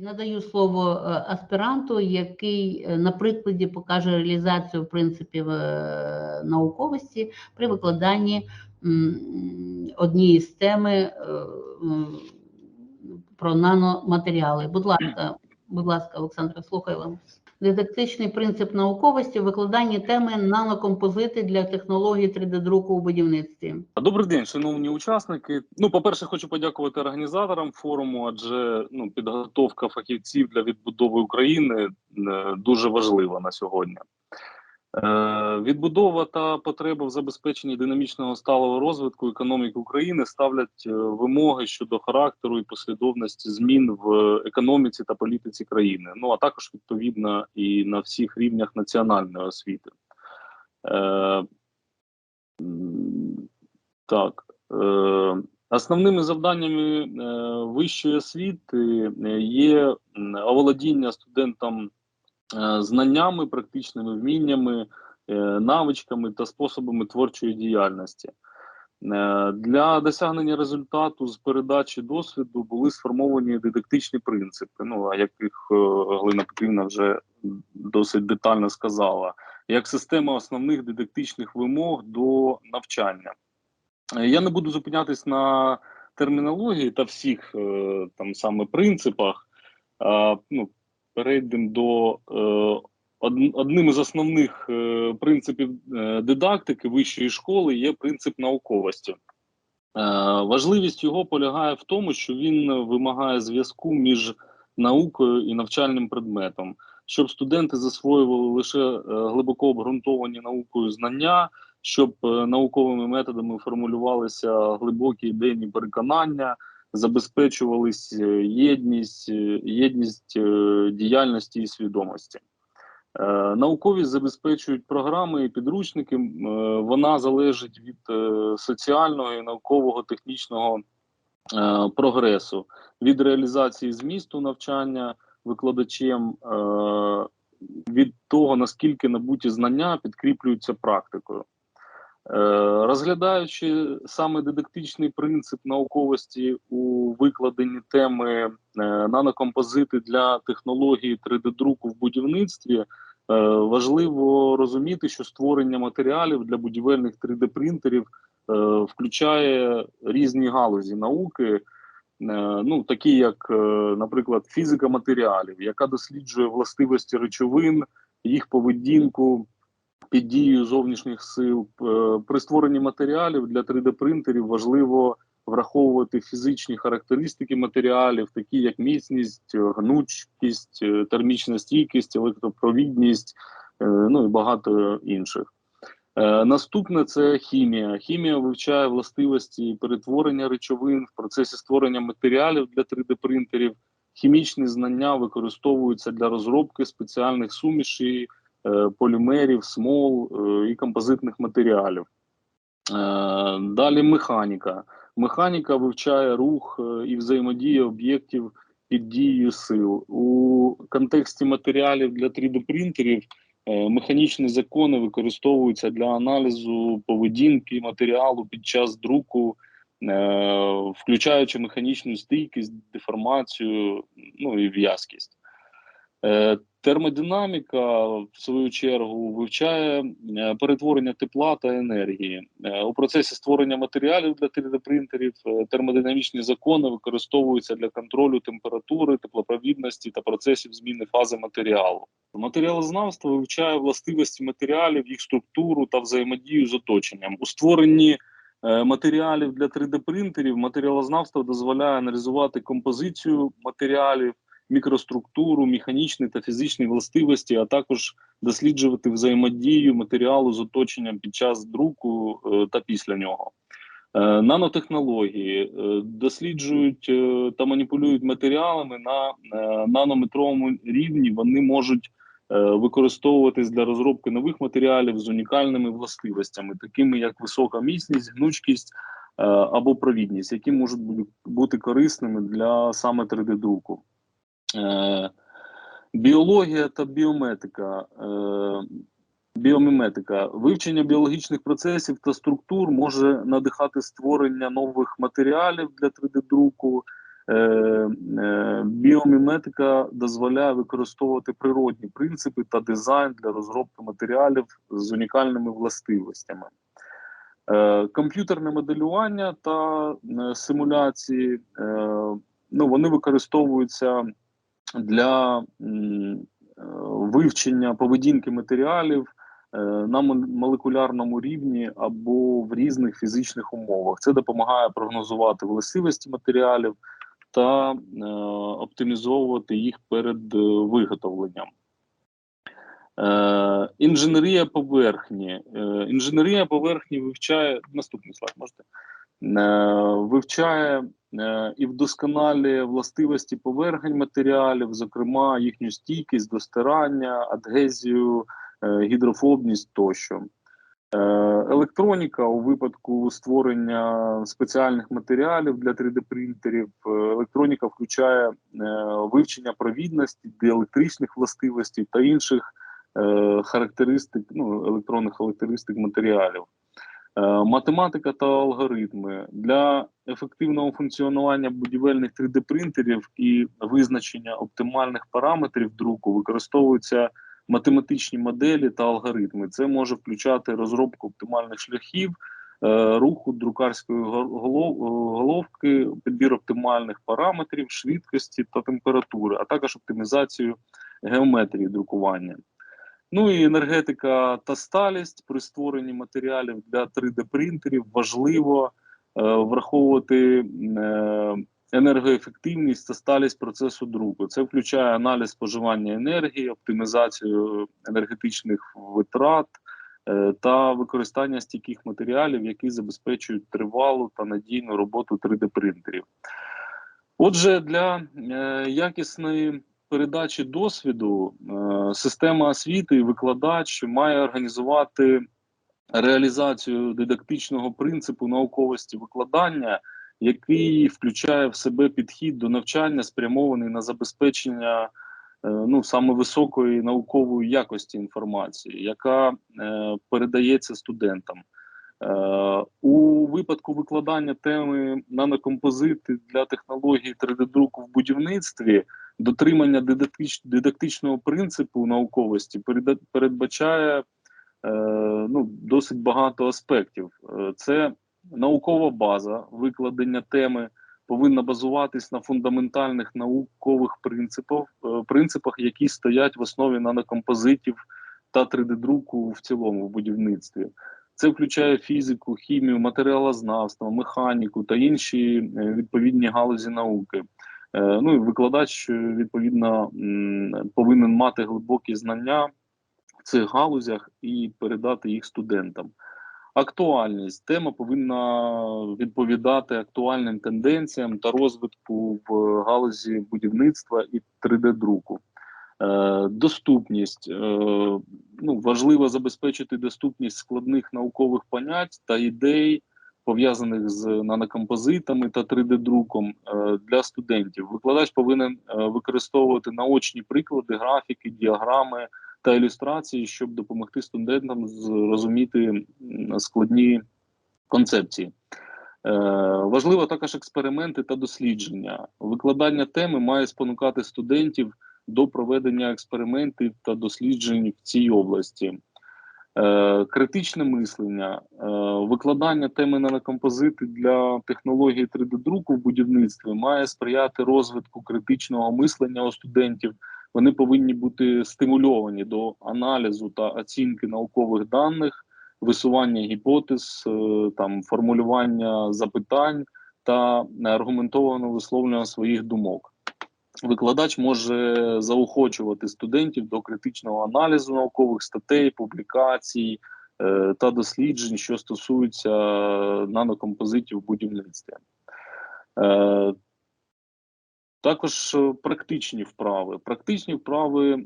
Надаю слово е, аспіранту, який е, на прикладі покаже реалізацію принципів е, науковості при викладанні однієї з теми про наноматеріали. Будь ласка, будь ласка, Олександра, слухаю вам. Дидактичний принцип науковості в викладанні теми нанокомпозити для технології 3D-друку у будівництві. Добрий день, шановні учасники. Ну, по-перше, хочу подякувати організаторам форуму, адже ну, підготовка фахівців для відбудови України е, дуже важлива на сьогодні. Е, відбудова та потреба в забезпеченні динамічного сталого розвитку економіки України ставлять е, вимоги щодо характеру і послідовності змін в економіці та політиці країни. Ну а також відповідно і на всіх рівнях національної освіти. Е, так. Основними завданнями вищої освіти є оволодіння студентам знаннями, практичними вміннями, е, навичками та способами творчої діяльності. Е, Для досягнення результату з передачі досвіду були сформовані дидактичні принципи, ну, а яких е, Галина Петрівна вже досить детально сказала, як система основних дидактичних вимог до навчання. Е, Я не буду зупинятись на термінології та всіх е, там саме принципах. Ну, перейдемо до е, одним із основних е, принципів е, дидактики вищої школи є принцип науковості. Е, важливість його полягає в тому, що він вимагає зв'язку між наукою і навчальним предметом, щоб студенти засвоювали лише е, глибоко обґрунтовані наукою знання, щоб е, науковими методами формулювалися глибокі ідейні переконання, забезпечувались е, єдність, е, єдність е, діяльності і свідомості. Науковість забезпечують програми і підручники. Вона залежить від соціального і наукового технічного прогресу, від реалізації змісту навчання викладачем, від того наскільки набуті знання підкріплюються практикою. Е, Розглядаючи саме дидактичний принцип науковості у викладенні теми е, нанокомпозити для технології 3D-друку в будівництві, е, важливо розуміти, що створення матеріалів для будівельних 3D-принтерів е, включає різні галузі науки, ну такі як, наприклад, фізика матеріалів, яка досліджує властивості речовин, їх поведінку під дією зовнішніх сил. Е, При створенні матеріалів для 3D-принтерів важливо враховувати фізичні характеристики матеріалів, такі як міцність, гнучкість, е, термічна стійкість, електропровідність, е, ну і багато інших. Наступне це хімія. Хімія вивчає властивості перетворення речовин в процесі створення матеріалів для 3D-принтерів. Хімічні знання використовуються для розробки спеціальних сумішей, полімерів, смол е, і композитних матеріалів. Е, Далі механіка. Механіка вивчає рух е, і взаємодію об'єктів під дією сил. У контексті матеріалів для 3D-принтерів е, механічні закони використовуються для аналізу поведінки матеріалу під час друку, е, включаючи механічну стійкість, деформацію, ну і в'язкість. Термодинаміка, в свою чергу, вивчає е, перетворення тепла та енергії. Е, У процесі створення матеріалів для 3D-принтерів е, термодинамічні закони використовуються для контролю температури, теплопровідності та процесів зміни фази матеріалу. Матеріалознавство вивчає властивості матеріалів, їх структуру та взаємодію з оточенням. У створенні матеріалів для 3D-принтерів матеріалознавство дозволяє аналізувати композицію матеріалів, мікроструктуру, механічні та фізичні властивості, а також досліджувати взаємодію матеріалу з оточенням під час друку е, та після нього. Е, Нанотехнології е, досліджують та маніпулюють матеріалами на нанометровому рівні. Вони можуть використовуватись для розробки нових матеріалів з унікальними властивостями, такими як висока міцність, гнучкість або провідність, які можуть бути корисними для саме 3D-друку. Е, Біологія та біометика. Е, Біоміметика. Вивчення біологічних процесів та структур може надихати створення нових матеріалів для 3D-друку. е, біоміметика дозволяє використовувати природні принципи та дизайн для розробки матеріалів з унікальними властивостями. Комп'ютерне моделювання та симуляції ну, вони використовуються для е, вивчення поведінки матеріалів е, на молекулярному рівні або в різних фізичних умовах. Це допомагає прогнозувати властивості матеріалів та е, оптимізовувати їх перед виготовленнем. Е, інженерія поверхні. Інженерія поверхні вивчає наступний слайд. Можете вивчає е, і вдосконалює властивості поверхень матеріалів, зокрема їхню стійкість до стирання, адгезію, е, гідрофобність тощо. Е, Електроніка у випадку створення спеціальних матеріалів для 3D-принтерів. е, Електроніка включає е, вивчення провідності, діелектричних властивостей та інших е, характеристик, ну, електронних характеристик матеріалів. Е, Математика та алгоритми для ефективного функціонування будівельних 3D-принтерів і визначення оптимальних параметрів друку використовуються математичні моделі та алгоритми. Це може включати розробку оптимальних шляхів, е, руху друкарської гол- головки, підбір оптимальних параметрів, швидкості та температури, а також оптимізацію геометрії друкування. Ну і енергетика та сталість при створенні матеріалів для 3D-принтерів важливо е, враховувати е, енергоефективність та сталість процесу друку. Це включає аналіз споживання енергії, оптимізацію енергетичних витрат е, та використання стійких матеріалів, які забезпечують тривалу та надійну роботу 3D-принтерів. Отже, для е, якісної передачі досвіду е, система освіти і викладач має організувати реалізацію дидактичного принципу науковості викладання, який включає в себе підхід до навчання, спрямований на забезпечення е, ну саме високої наукової якості інформації, яка е, передається студентам. У випадку викладання теми нанокомпозити для технології 3D-друку в будівництві дотримання дидактич, дидактичного принципу науковості передбачає е, ну, досить багато аспектів. Е, це наукова база викладення теми повинна базуватись на фундаментальних наукових принципах, е, принципах, які стоять в основі нанокомпозитів та 3D-друку в цілому в будівництві. Це включає фізику, хімію, матеріалознавство, механіку та інші відповідні галузі науки. Е, Ну і викладач е, відповідно повинен мати глибокі знання в цих галузях і передати їх студентам. Актуальність тема повинна відповідати актуальним тенденціям та розвитку в галузі будівництва і 3D-друку. Е, доступність ну важливо забезпечити доступність складних наукових понять та ідей, пов'язаних з нанокомпозитами та 3D-друком е, для студентів. Викладач повинен е, використовувати наочні приклади, графіки, діаграми та ілюстрації, щоб допомогти студентам зрозуміти складні концепції. Е, важливо також експерименти та дослідження. Викладання теми має спонукати студентів до проведення експериментів та досліджень в цій області. Е, критичне мислення, е, викладання теми нанокомпозити для технології 3D-друку в будівництві має сприяти розвитку критичного мислення у студентів. Вони повинні бути стимульовані до аналізу та оцінки наукових даних, висування гіпотез, е, там формулювання запитань та аргументованого висловлювання своїх думок. Викладач може заохочувати студентів до критичного аналізу наукових статей, публікацій е, та досліджень, що стосуються нанокомпозитів в будівництві. Е, також практичні вправи. Практичні вправи е,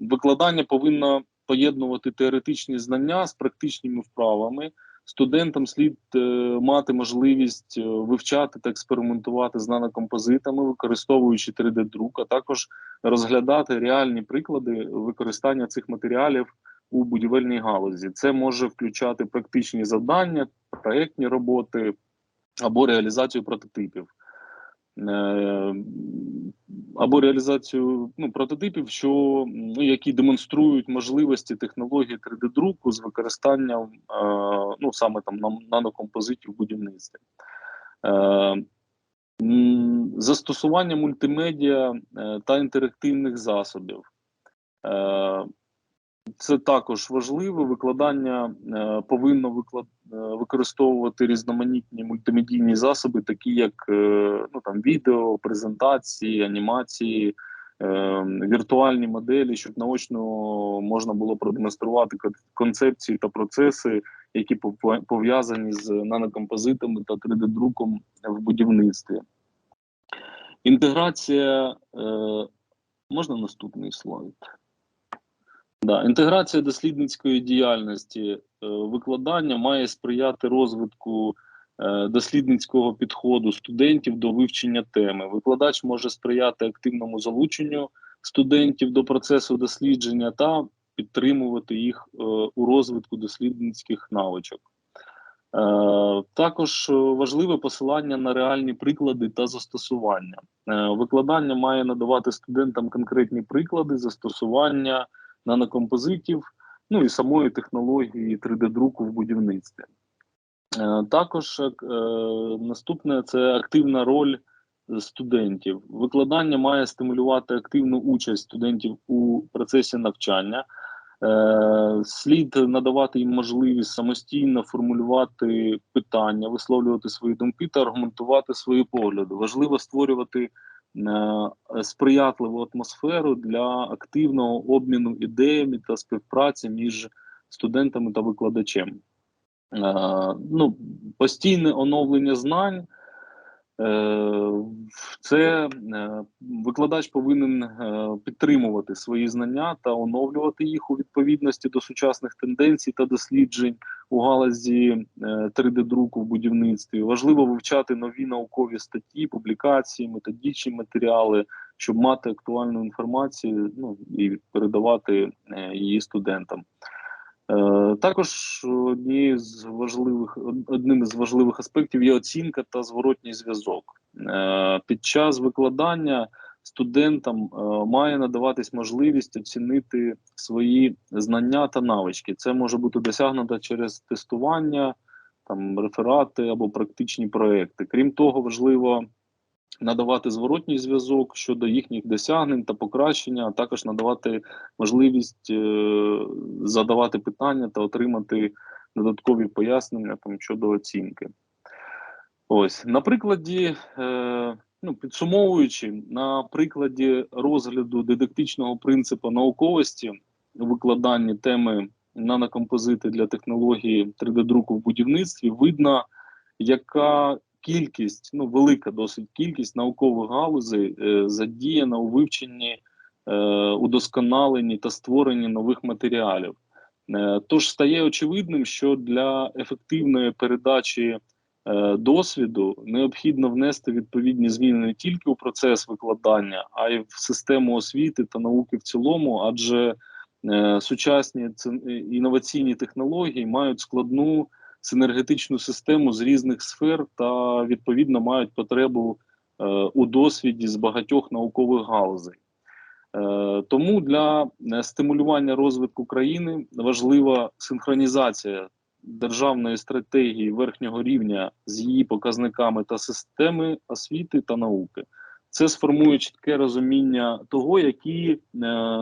викладання повинно поєднувати теоретичні знання з практичними вправами. Студентам слід е, мати можливість е, вивчати та експериментувати з нанокомпозитами, використовуючи 3D-друк, а також розглядати реальні приклади використання цих матеріалів у будівельній галузі. Це може включати практичні завдання, проектні роботи або реалізацію прототипів. Е, або реалізацію ну, прототипів, що ну, які демонструють можливості технології 3D-друку з використанням е, ну, саме там нанокомпозитів в будівництві. Е, Застосування мультимедіа та інтерактивних засобів. Це також важливо. Викладання е, повинно виклад, е, використовувати різноманітні мультимедійні засоби, такі як е, ну, там, відео, презентації, анімації, е, віртуальні моделі, щоб наочно можна було продемонструвати концепції та процеси, які пов'язані з нанокомпозитами та 3D-друком в будівництві. Інтеграція. Е, можна наступний слайд? Да, інтеграція дослідницької діяльності е, викладання має сприяти розвитку е, дослідницького підходу студентів до вивчення теми. Викладач може сприяти активному залученню студентів до процесу дослідження та підтримувати їх е, у розвитку дослідницьких навичок. Також важливе посилання на реальні приклади та застосування. Викладання має надавати студентам конкретні приклади застосування нанокомпозитів, ну і самої технології 3D-друку в будівництві. Е, Також е, наступне це активна роль студентів. Викладання має стимулювати активну участь студентів у процесі навчання. Е, Слід надавати їм можливість самостійно формулювати питання, висловлювати свої думки та аргументувати свої погляди. Важливо створювати сприятливу атмосферу для активного обміну ідеями та співпраці між студентами та викладачем. Е, ну, постійне оновлення знань. Е, Це е, викладач повинен е, підтримувати свої знання та оновлювати їх у відповідності до сучасних тенденцій та досліджень у галузі 3D-друку в будівництві. Важливо вивчати нові наукові статті, публікації, методичні матеріали, щоб мати актуальну інформацію ну, і передавати е, її студентам. Е, Також однією з важливих одним із важливих аспектів є оцінка та зворотній зв'язок. Е, Під час викладання студентам е, має надаватись можливість оцінити свої знання та навички. Це може бути досягнуто через тестування, там реферати або практичні проекти. Крім того, важливо надавати зворотній зв'язок щодо їхніх досягнень та покращення, а також надавати можливість е, задавати питання та отримати додаткові пояснення там щодо оцінки. Ось на прикладі, е, ну підсумовуючи, на прикладі розгляду дидактичного принципу науковості у викладанні теми нанокомпозити для технології 3D-друку в будівництві, видно, яка кількість, ну велика досить кількість наукових галузей е, задіяна у вивченні, е, удосконаленні та створенні нових матеріалів. Е, тож стає очевидним, що для ефективної передачі досвіду необхідно внести відповідні зміни не тільки у процес викладання, а й в систему освіти та науки в цілому, адже е, сучасні інноваційні технології мають складну синергетичну систему з різних сфер та відповідно мають потребу е, у досвіді з багатьох наукових галузей. Е, тому для е, стимулювання розвитку країни важлива синхронізація державної стратегії верхнього рівня з її показниками та системи освіти та науки. Це сформує чітке розуміння того, які, е,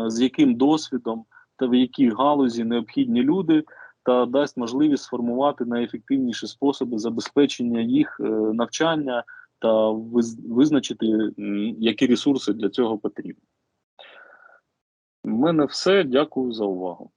з яким досвідом та в якій галузі необхідні люди, та дасть можливість сформувати найефективніші способи забезпечення їх е, навчання та визначити, які ресурси для цього потрібні. У мене все. Дякую за увагу.